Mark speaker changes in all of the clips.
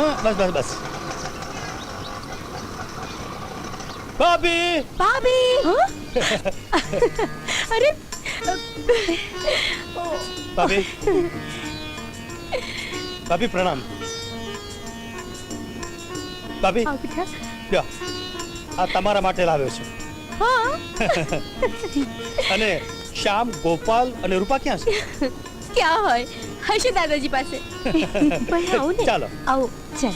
Speaker 1: હા બસ બસ બસ ભાભી
Speaker 2: ભાભી અરે
Speaker 1: ભાભી ભાભી પ્રણામ ભાભી લ્યો આ તમારા માટે લાવ્યો છું.
Speaker 2: હા?
Speaker 1: અને શ્યામ ગોપાલ અને રૂપા ક્યાં છે?
Speaker 2: ક્યાં હોય? હશે દાદાજી પાસે. ભાઈ આવો ને.
Speaker 1: ચાલો.
Speaker 2: આવો ચાલ.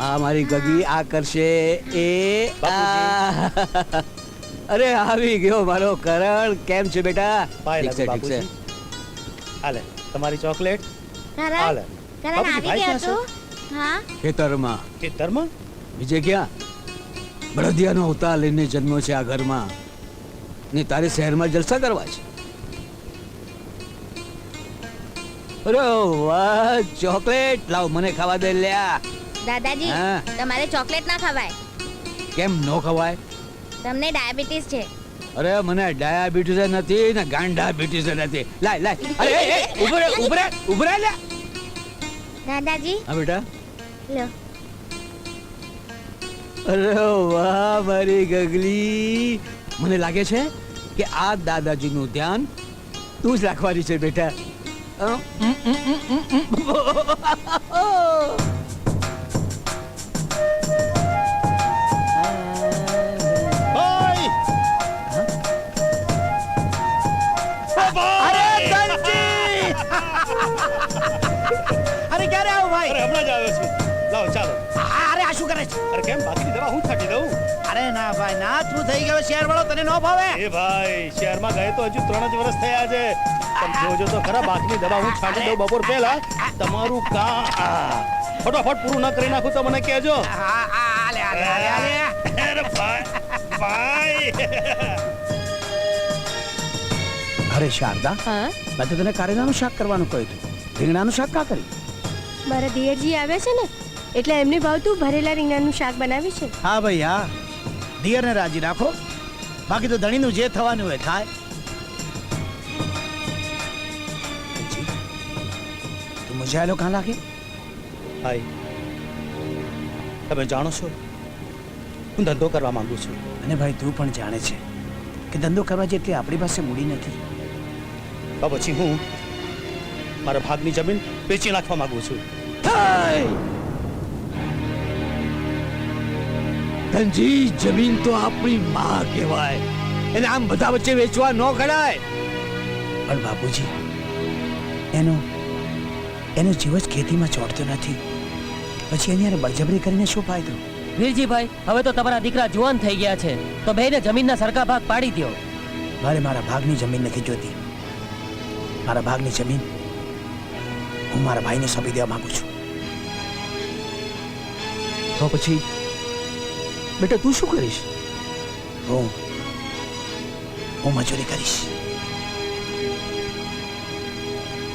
Speaker 3: આ મારી ગગી આ કરશે એ અરે આવી ગયો મારો કરણ. કેમ છે બેટા?
Speaker 1: પાય
Speaker 3: ઠીક
Speaker 1: લાગુ
Speaker 3: છે ઠીક છે.
Speaker 1: હાલે તમારી ચોકલેટ?
Speaker 4: કરણ આવી હા?
Speaker 3: ખેતરમાં.
Speaker 1: ખેતરમાં?
Speaker 3: બીજે ક્યાં? બળદિયાનો અવતાર લઈને જન્મ્યો છે આ ઘરમાં. ને તારે શહેરમાં જલસા કરવા છે? અરે વાહ ચોકલેટ. લાવ મને ખાવા દે લ્યા.
Speaker 4: દાદાજી
Speaker 3: હા.
Speaker 4: તમારે ચોકલેટ ના ખવાય.
Speaker 3: કેમ નો ખવાય?
Speaker 4: તમને ડાયાબિટીસ છે.
Speaker 3: અરે મને ડાયાબિટીસ નથી ને ગાંડાબિટીસ નથી. લાય લાય. અરે એ, એ, ઊભો રે ઊભો રે ઊભો રે લ્યા.
Speaker 4: દાદાજી.
Speaker 3: હા બેટા?
Speaker 4: લો.
Speaker 3: અરે વાહ મારી ગગલી. મને લાગે છે કે આ દાદાજીનું ધ્યાન તું જ રાખવાની છે બેટા.
Speaker 1: ભાઈ!
Speaker 5: અરે ક્યારે આવું ભાઈ?
Speaker 1: અરે હમણાં જ આવ્યો છું. લાવો ચાલો.
Speaker 5: શું કરે છે?
Speaker 1: અરે કેમ બાકીની દવા હું છાંટી દઉં
Speaker 5: અરે ના ભાઈ ના તું થઈ ગયો શેર વાળો તને ન ભાવે?
Speaker 1: એ ભાઈ શહેરમાં ગયે તો હજુ ત્રણ જ વર્ષ થયા છે. તમે જોજો તો ખરા બાકીની દવા હું છાંટી દઉં બપોર પહેલા. તમારું કા આ. ફટાફટ પૂરું ન કરી નાખું તો મને કહેજો.
Speaker 5: હા આ આલે આલે આલે આલે
Speaker 1: અરે ભાઈ ભાઈ.
Speaker 3: અરે શારદા
Speaker 2: હા?
Speaker 3: મેં તો તને કારેલાનું શાક કરવાનું કહ્યું હતું. રીંગણાનું શાક કા કર્યું?
Speaker 2: મારા દિયરજી આવ્યા છે ને એટલે એમને ભાવતું ભરેલા રીંગણાનું શાક બનાવી છે?
Speaker 5: હા ભાઈ હા. દિયરને રાજી રાખો. બાકી તો ધણીનું જે થવાનું હોય થાય
Speaker 3: તું આવેલો કાં લાગે?
Speaker 1: ભાઈ તમે જાણો છો? હું ધંધો કરવા માંગુ છું.
Speaker 5: અને ભાઈ તું પણ જાણે છે કે ધંધો કરવા જેટલી આપણી પાસે મૂડી નથી.
Speaker 1: તો પછી હું મારા ભાગની જમીન વેચી નાખવા માંગુ છું.
Speaker 3: ધનજી જમીન તો આપણી માં કહેવાય. એને આમ બધા વચ્ચે વેચવા ન ગણાય
Speaker 5: પણ બાપુજી એનો એનો જીવ જ ખેતીમાં ચોટતો નથી. પછી એની હારે બળજબરી કરીને શું ફાયદો?
Speaker 6: વીરજીભાઈ હવે તો તમારા દીકરા જુવાન થઈ ગયા છે. તો બેને જમીનના સરખા ભાગ પાડી દ્યો.
Speaker 5: મારે મારા ભાગની જમીન નથી જોતી મારા ભાગની જમીન હું મારા ભાઈને સોંપી દેવા માંગુ છું.
Speaker 3: તો પછી બેટા તું શું કરીશ?
Speaker 5: હું હું મજૂરી કરીશ.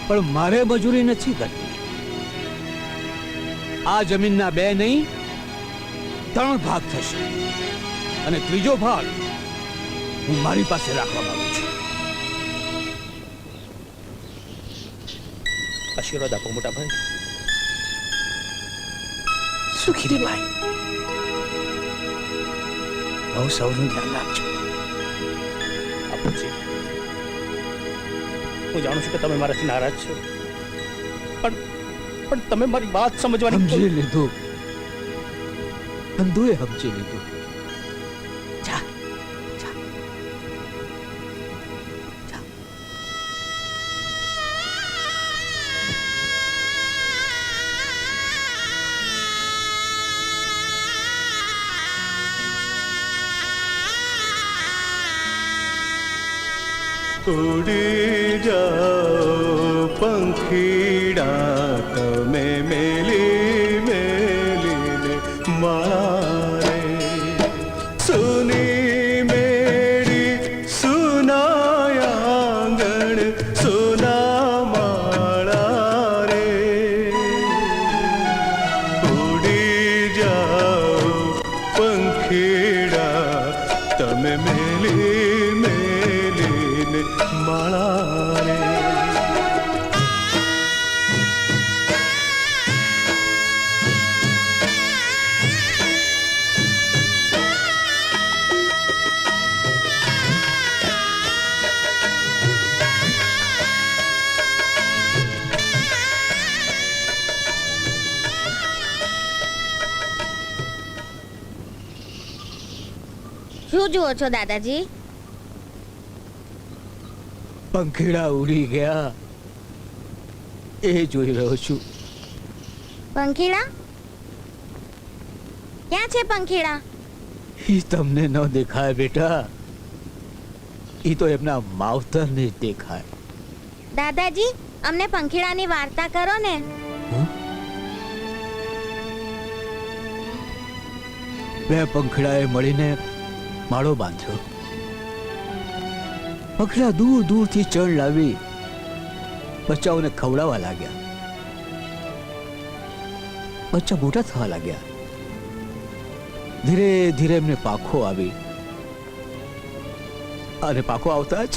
Speaker 3: પણ મારે મજૂરી નથી કરતી આ જમીનના બે નહીં ત્રણ ભાગ થશે. અને ત્રીજો ભાગ હું મારી પાસે રાખવા માંગુ છું.
Speaker 1: આશીર્વાદ આપો મોટા ભાઈ
Speaker 5: સુખી રે ભાઈ. બહુ સૌનું ધ્યાન રાખજો
Speaker 1: હું જાણું છું કે તમે મારાથી નારાજ છો. પણ પણ તમે મારી વાત સમજવાની
Speaker 3: સમજી લીધું. બંધુએ સમજી લીધું.
Speaker 7: ઉડી જાઓ પંખીડા વાળા રે
Speaker 4: શું જુઓ છો દાદાજી?
Speaker 3: પંખીડા ઉડી ગયા. એ જોઈ રહ્યો છું.
Speaker 4: પંખીડા? ક્યાં છે પંખીડા?
Speaker 3: એ તમને ન દેખાય બેટા. એ તો એમના માવતરને જ દેખાય.
Speaker 4: દાદાજી અમને પંખીડાની વાર્તા કરો ને.
Speaker 3: બે પંખીડાએ મળીને માળો બાંધ્યો. પંખીડા દૂર દૂરથી ચણ લાવી બચ્ચાઓને ખવડાવવા લાગ્યા. બચ્ચા મોટા થવા લાગ્યા. ધીરે ધીરે એમને પાખો આવી. અને પાખો આવતા જ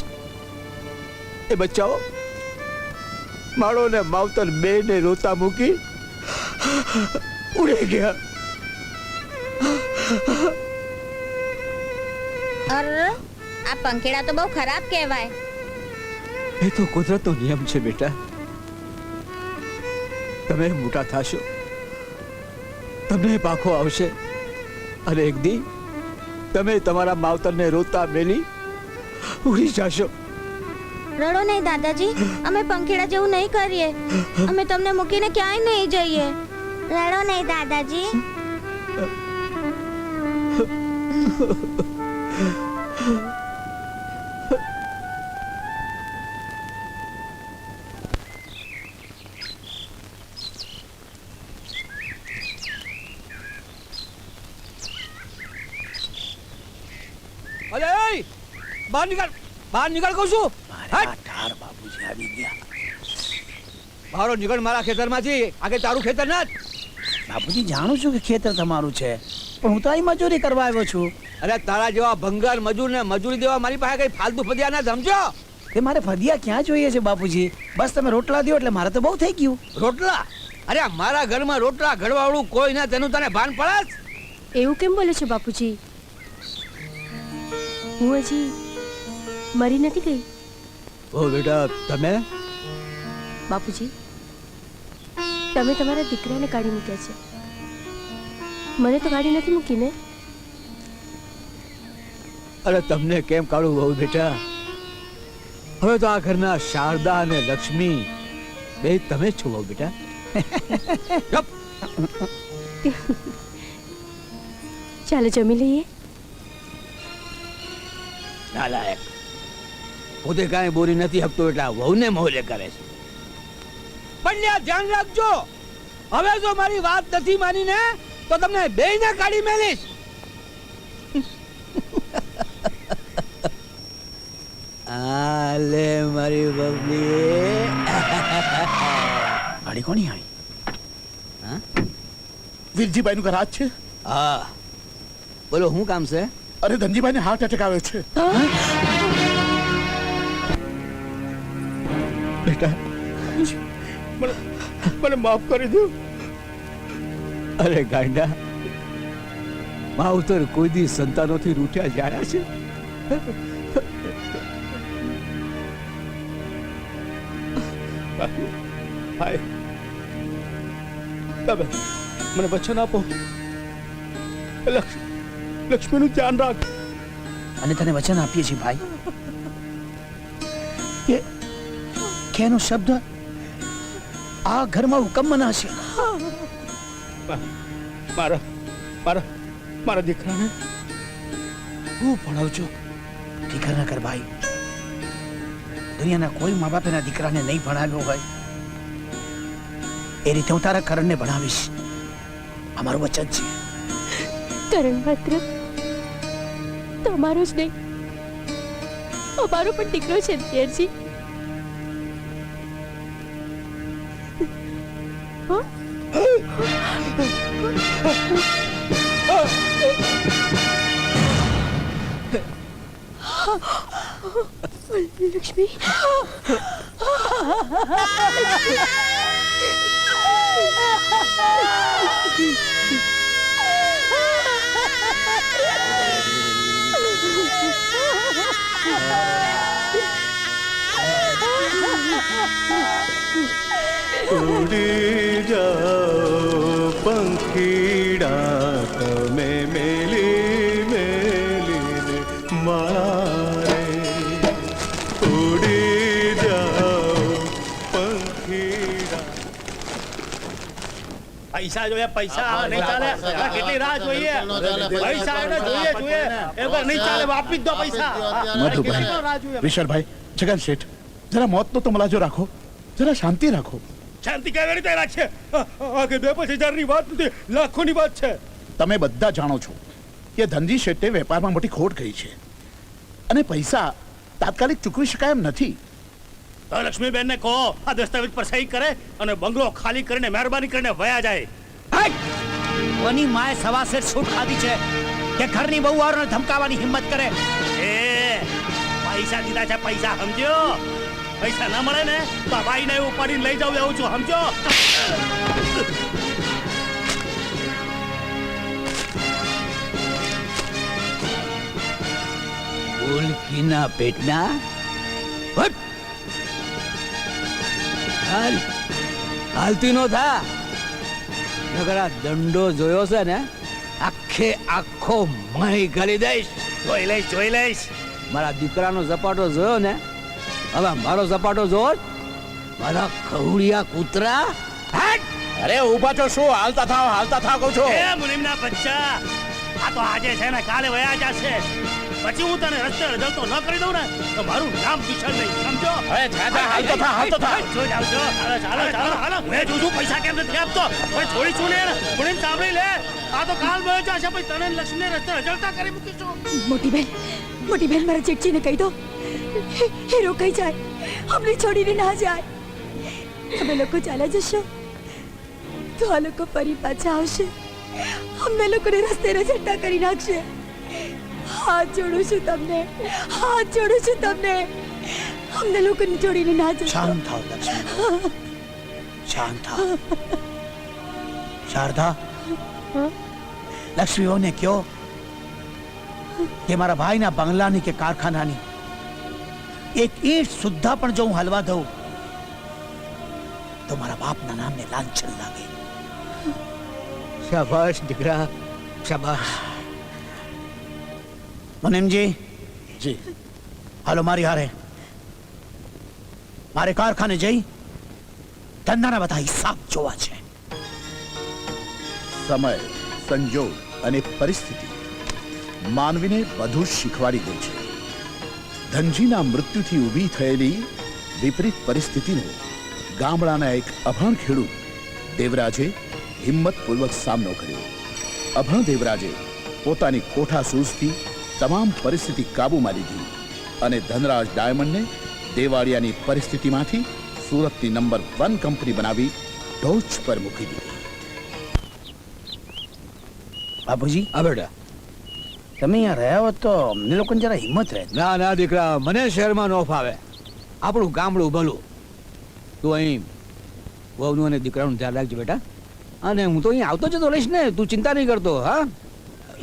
Speaker 3: એ બચ્ચાઓ માળો ને માવતર બે ને રોતા મૂકી ઉડી ગયા.
Speaker 4: અર આ પંખેડા તો બહુ ખરાબ કહેવાય.
Speaker 3: એ તો કુદરતનો નિયમ છે બેટા. તમે મોટા થશો. તમને પાખો આવશે અને એક દી તમે તમારા માવતરને રોતા મેલી ઉડી જશો.
Speaker 4: રડો નહીં દાદાજી અમે પંખેડા જેવું નહીં કરીએ. અમે તમને મૂકીને ક્યાંય નહીં જઈએ. રડો નહીં દાદાજી.
Speaker 3: અરે બહાર નીકળ બહાર નીકળ કહું છું!
Speaker 5: ઠાર બાપુજી આવી ગયા.
Speaker 3: બહારો નીકળ મારા ખેતરમાંથી. આગે તારું ખેતર ના જ.
Speaker 5: બાપુજી જાણું છું કે ખેતર તમારું છે પણ હું તો અહીં મજૂરી કરવા આવ્યો છું.
Speaker 3: અરે તારા જેવા ભંગાર મજૂરને મજૂરી દેવા મારી પાસે કઈ ફાલતુ ફદિયા ના સમજો?
Speaker 5: તે મારે ફદિયા ક્યાં જોઈએ છે બાપુજી? બસ તમે રોટલા દો એટલે મારે તો બહુ થઈ ગયું.
Speaker 3: રોટલા? અરે મારા ઘરમાં રોટલા ઘડવાવાળું કોઈ ના તેનું તને ભાન પડે
Speaker 2: એવું કેમ બોલે છે બાપુજી? હું હજી મરી નથી ગઈ?
Speaker 3: ઓ બેટા તમે?
Speaker 2: બાપુજી તમે તમારા દીકરાને કાઢી મૂક્યા છે. મને તો કાઢી નથી મૂકીને.
Speaker 3: અરે તમને કેમ કાઢું બહુ બેટા? હવે તો આ ઘરના શારદા અને લક્ષ્મી બે તમે જ છો બહુ બેટા.
Speaker 2: ચાલો જમી લઈએ.
Speaker 3: નાલાયક પોતે કાંઈ બોરી નથી હકતો એટલે આ વહુને મોલે કરે છે. પણ લ્યા ધ્યાન રાખજો. હવે જો મારી વાત નથી માની ને તો તમને બેયને કાઢી મેલીશ. આલે મારી બબલી
Speaker 5: ગાડી કોની આવી?
Speaker 1: વીરજીભાઈ નું ઘર છે?
Speaker 3: હા. બોલો શું કામ છે?
Speaker 1: અરે ધનજીભાઈ ને હાર્ટ એટેક આવે છે. મને મને માફ કરી દો.
Speaker 3: અરે ગાંડા માવતર કોઈ દી સંતાનોથી રૂઠ્યા જાણ્યા છે.
Speaker 1: ભાઈ તમે મને વચન આપો. લક્ષ- લક્ષ્મીનું ધ્યાન રાખ.
Speaker 5: અને તને વચન આપીએ છીએ ભાઈ. કે કેનો શબ્દ આ ઘરમાં હુકમ મનાશે.
Speaker 1: મારા મારા મારા દીકરાને? હું ભણાવજો
Speaker 5: ફિકર ન કર ભાઈ. દુનિયાના કોઈ મા બાપ એના દીકરાને નહીં ભણાવ્યો હોય. એ રીતે હું તારા કરણને ભણાવીશ. અમારું વચન છે.
Speaker 2: કરણ માત્ર તમારો જ નહીં. અમારો પણ દીકરો છે દિયરજી લક્ષ્મી
Speaker 7: ઉડી જાઓ ખીડા તમે મેલી મેલીને મારે ઉડી જાઓ પંખીડા
Speaker 1: પૈસા જોઈએ પૈસા નહીં ચાલે. કેટલી રાહ જોઈએ? પૈસા એને જોઈએ જોઈએ. એ પર નહીં ચાલે વાપી દો પૈસા મધુભાઈ
Speaker 8: વિશાલભાઈ જગન શેઠ જરા મોતનો તો મલાજો રાખો. જરા શાંતિ રાખો.
Speaker 1: શાંતિ કેવી રીતે રાખશે આ- કે બે પાંચ હજારની વાત નથી લાખોની વાત છે.
Speaker 8: તમે બધા જાણો છો કે ધનજી શેઠે વેપારમાં મોટી ખોટ ગઈ છે. અને પૈસા તાત્કાલિક ચૂકવી શકાય એમ નથી.
Speaker 1: તો લક્ષ્મીબેન ને કહો આ દસ્તાવેજ પર સહી કરે અને બંગલો ખાલી કરીને મહેરબાની કરીને વયા જાય!
Speaker 5: કોની માએ સવાસેર છૂટ ખાધી છે કે ઘરની બહુવારોને ધમકાવાની હિંમત કરે?
Speaker 1: એ પૈસા દીધા છે પૈસા સમજો પૈસા ના મળે ને તો ભાઈ ભાઈને ઉપાડીને લઈ જાવ એવું છું સમજો?
Speaker 3: ઉલ્કીના પેટના? હટ! હાલ. હાલતી નો થા. નકર આ દંડો જોયો છે ને આખે આખો મહી કરી દઈશ.
Speaker 1: જોઈ લઈશ જોઈ લઈશ.
Speaker 3: મારા દીકરાનો ઝપાટો જોયો ને હવે મારો સપાટો જોર. મારા ખવડિયા કૂતરા. હટ!
Speaker 8: અરે ઊભા છો શું? હાલતા થાવ હાલતા થાવ કહું છો.
Speaker 1: એ મુનિમના બચ્ચા આ તો આજે છે ને કાલે વયા જશે. પછી હું તને રસ્તે રજલતો ન કરી દઉં ને તો મારું નામ વિશાલ નહીં સમજો?
Speaker 8: હવે જાજા હાલતો હાલતા થા હાલતા થા.
Speaker 1: જો જાવ જો ચાલો ચાલો ચાલો હાલો મેં છું પૈસા કેમ નથી આપતો? પણ છોડી છું ને મુનિમ સાંભળી લે. આ તો કાલ વયો જશે પછી તને લક્ષ્મીને રસ્તે રજલતા કરી મૂકીશું.
Speaker 2: મોટી બેન મોટી બેન મારા જેઠજીને કહી દો. એ રોકાઈ જાય. અમને છોડીને ના જાય. તમે લોકો ચાલ્યા જશો. તો આ લોકો ફરી પાછા આવશે. અમને લોકોને રસ્તે રજટ્ટા કરી નાખશે. હાથ જોડું છું તમને. હાથ જોડું છું તમને. અમને લોકોને છોડીને ના જશો.
Speaker 5: શાંત થાવ લક્ષ્મી. શાંત થાવ. શારદા લક્ષ્મીઓને કયો કે મારા ભાઈના બંગલાની કે કારખાનાની એક ઈંટ સુદ્ધા પણ જો હું હલવા દઉં તો મારા બાપના નામને લાંછન લાગે.
Speaker 3: શાબાશ દીકરા શાબાશ.
Speaker 5: મનેમજી.
Speaker 8: જી.
Speaker 5: હાલો મારી હારે. મારે કારખાને જઈ ધંધાના બધા હિસાબ જોવા છે.
Speaker 8: સમય સંજોગ અને પરિસ્થિતિ માનવીને બધું શીખવાડી દે છે. ધનજીના મૃત્યુથી ઊભી થયેલી વિપરીત પરિસ્થિતિનો ગામડાના એક અભણ ખેડૂત દેવરાજે હિંમતપૂર્વક સામનો કર્યો. અભણ દેવરાજે પોતાની કોઠા સૂઝથી તમામ પરિસ્થિતિ કાબૂમાં લીધી અને ધનરાજ ડાયમંડને દેવાળિયાની પરિસ્થિતિમાંથી સુરતની નંબર વન કંપની બનાવી ટોચ પર મૂકી દીધી.
Speaker 5: બાપુજી?
Speaker 3: આ બેટા.
Speaker 5: તમે અહીંયા રહ્યા હોત તો અમને લોકોને જરા હિંમત રહે.
Speaker 3: ના ના દીકરા મને શહેરમાં ન ફાવે. આપણું ગામડું ભલું. તું અહીં વહુનું અને દીકરાનું ધ્યાન રાખજો બેટા. અને હું તો અહીં આવતો જતો રહીશ ને. તું ચિંતા નહીં કરતો હા?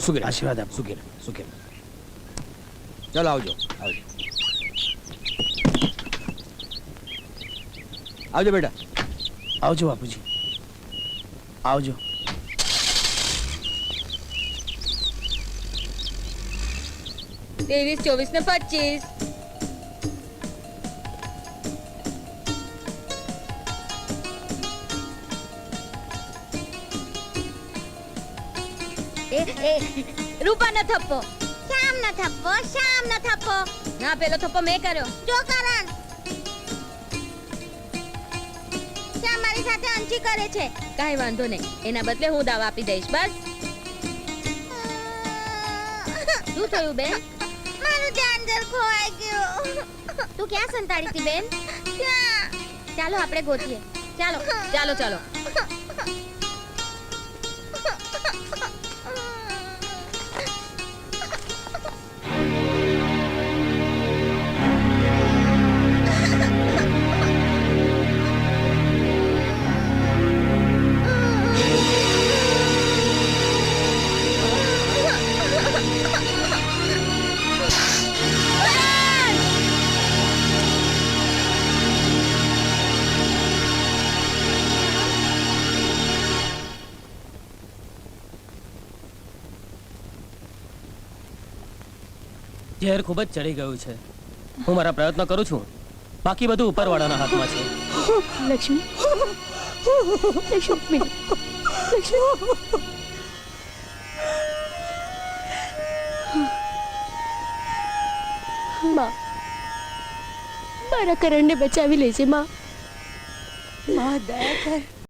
Speaker 3: શું
Speaker 5: આશીર્વાદ આપો.
Speaker 3: કરે શું ચાલો આવજો આવજો. આવજો બેટા.
Speaker 5: આવજો બાપુજી. આવજો.
Speaker 4: ત્રેવીસ ચોવીસ ને પચીસ. રૂપાનો થપ્પો. શ્યામ નો થપ્પો શ્યામ નો થપ્પો. ના પેલો થપ્પો મેં કર્યો. જો કરણ શ્યામ મારી સાથે અંચી કરે છે. કાઈ વાંધો નહીં. એના બદલે હું દાવા આપી દઈશ. બસ. શું થયું બેન? મારું ચાર્જર ખોવાઈ ગયું. તું ક્યાં સંતાડી હતી બેન? ચાલો આપણે ગોતીએ ચાલો ચાલો ચાલો.
Speaker 6: ઝેર ખૂબ જ ચડી ગયું છે. હું મારા પ્રયત્ન કરું છું. બાકી બધું ઉપરવાળાના હાથમાં છે.
Speaker 2: લક્ષ્મી લક્ષ્મી લક્ષ્મી. માં, મારા કરણને બચાવી લેજે, માં.
Speaker 9: માં, દયા કર.